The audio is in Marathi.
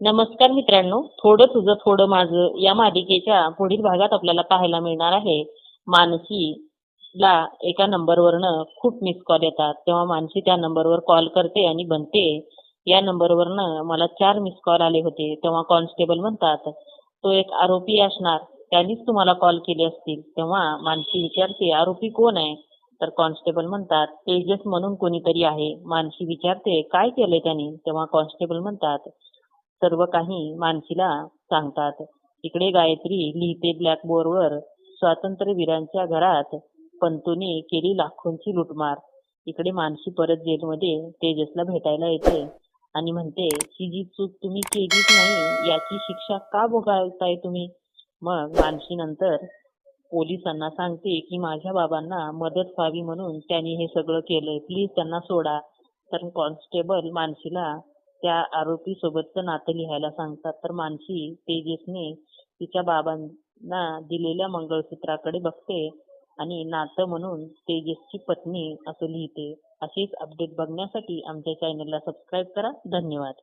नमस्कार मित्रांनो थोडं तुझं थोडं माझं या मालिकेच्या पुढील भागात आपल्याला पाहायला मिळणार आहे. मानसीला एका नंबरवरनं खूप मिस कॉल येतात. तेव्हा मानसी त्या नंबरवर कॉल करते आणि बनते या नंबरवरनं मला चार मिस कॉल आले होते. तेव्हा कॉन्स्टेबल म्हणतात तो एक आरोपी असणार. त्यांनीच तुम्हाला कॉल केले असतील. तेव्हा मानसी विचारते आरोपी कोण आहे? तर कॉन्स्टेबल म्हणतात तेजस म्हणून कोणीतरी आहे. मानसी विचारते काय केलंय त्यांनी? तेव्हा कॉन्स्टेबल म्हणतात सर्व काही मानसीला सांगतात. इकडे गायत्री लिहिते ब्लॅकबोर्डवर स्वातंत्र्यवीरांच्या घरात पंतूने केली लाखोंची लुटमार. इकडे मानसी परत जेलमध्ये तेजसला भेटायला येते आणि म्हणते ही जी चूक तुम्ही केलीच नाही याची शिक्षा का भोगावताय तुम्ही? मग मानसी नंतर पोलिसांना सांगते की माझ्या बाबांना मदत व्हावी म्हणून त्यांनी हे सगळं केलंय. प्लीज त्यांना सोडा. तर कॉन्स्टेबल मानसीला त्या आरोपी सोबतचं नातं लिहायला सांगतात. तर मानसी तेजसने तिच्या बाबांना दिलेल्या मंगळसूत्राकडे बघते आणि नातं म्हणून तेजसची पत्नी असं लिहिते. अशीच अपडेट बघण्यासाठी आमच्या चॅनलला सबस्क्राईब करा. धन्यवाद.